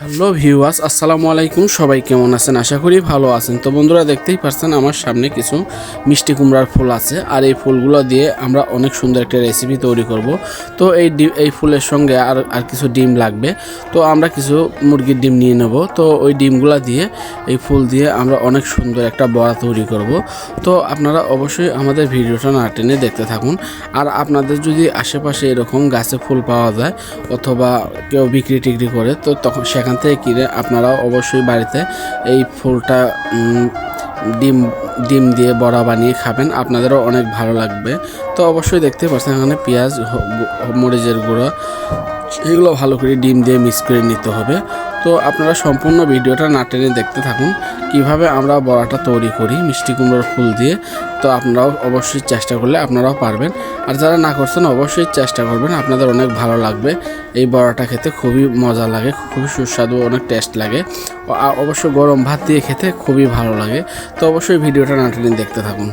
Hello viewers, আসসালামু আলাইকুম। সবাই কেমন আছেন? আশা করি ভালো আছেন। তো বন্ধুরা, দেখতেই পাচ্ছেন আমার সামনে কিছু মিষ্টি কুমড়ার ফুল আছে। আর এই ফুলগুলো দিয়ে আমরা অনেক সুন্দর একটা রেসিপি তৈরি করব। তো এই এই ফুলের সঙ্গে আর আর কিছু ডিম লাগবে। তো আমরা কিছু মুরগির ডিম নিয়ে নেব। তো ওই ডিমগুলো দিয়ে, এই ফুল দিয়ে আমরা অনেক সুন্দর একটা বড়া তৈরি করব। তো আপনারা অবশ্যই আমাদের ভিডিওটা না টেনে দেখতে থাকুন। আর আপনাদের যদি আশেপাশে এরকম গাছে ফুল পাওয়া যায়, অথবা কেউ বিক্রি টিক্রি করে, তো তখন সেখান থেকে কিনে আপনারা অবশ্যই বাড়িতে এই ফুলটা ডিম ডিম দিয়ে বড়া বানিয়ে খাবেন। আপনাদেরও অনেক ভালো লাগবে। তো অবশ্যই দেখতে পাচ্ছেন এখানে পেঁয়াজ মরিচের গুঁড়ো, এগুলো ভালো করে ডিম দিয়ে মিক্স করে নিতে হবে। তো আপনারা সম্পূর্ণ ভিডিওটা না টেনে দেখতে থাকুন। কীভাবে আমরা বড়াটা তৈরি করি, মিষ্টি কুমড়োর ফুল দিয়ে, তো আপনারাও অবশ্যই চেষ্টা করলে আপনারাও পারবেন। আর যারা না করছেন, অবশ্যই চেষ্টা করবেন। আপনাদের অনেক ভালো লাগবে। এই বড়াটা খেতে খুবই মজা লাগে, খুবই সুস্বাদু, অনেক টেস্ট লাগে। অবশ্য গরম ভাত দিয়ে খেতে খুবই ভালো লাগে। তো অবশ্যই ভিডিওটা না টেনে দেখতে থাকুন।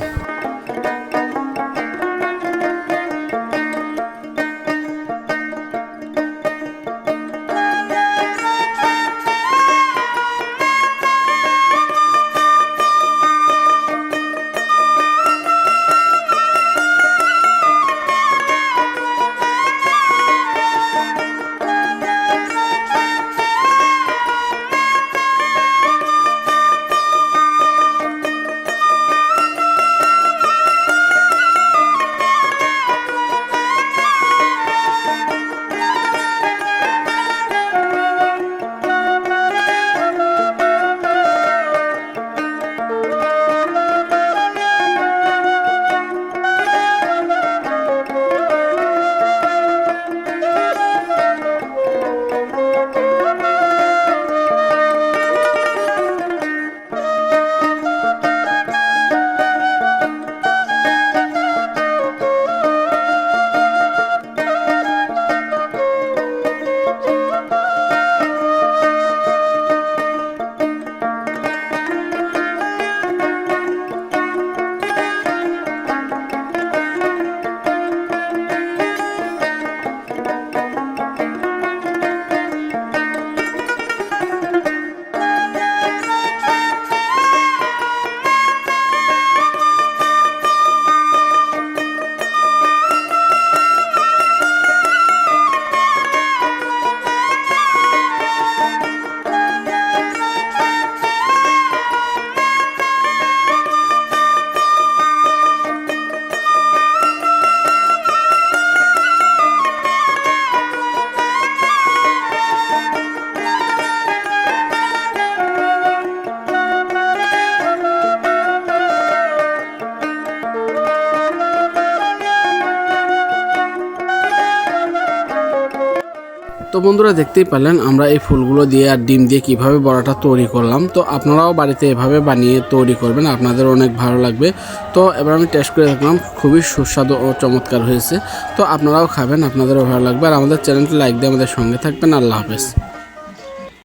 তো বন্ধুরা দেখতেই পেলেন, আমরা এই ফুলগুলো দিয়ে আর ডিম দিয়ে কীভাবে বড়াটা তৈরি করলাম। তো আপনারাও বাড়িতে এভাবে বানিয়ে তৈরি করবেন, আপনাদের অনেক ভালো লাগবে। তো এবার আমি টেস্ট করে দেখলাম, খুবই সুস্বাদু ও চমৎকার হয়েছে। তো আপনারাও খাবেন, আপনাদেরও ভালো লাগবে। আর আমাদের চ্যানেলটি লাইক দিয়ে আমাদের সঙ্গে থাকবেন। আল্লাহ হাফেজ।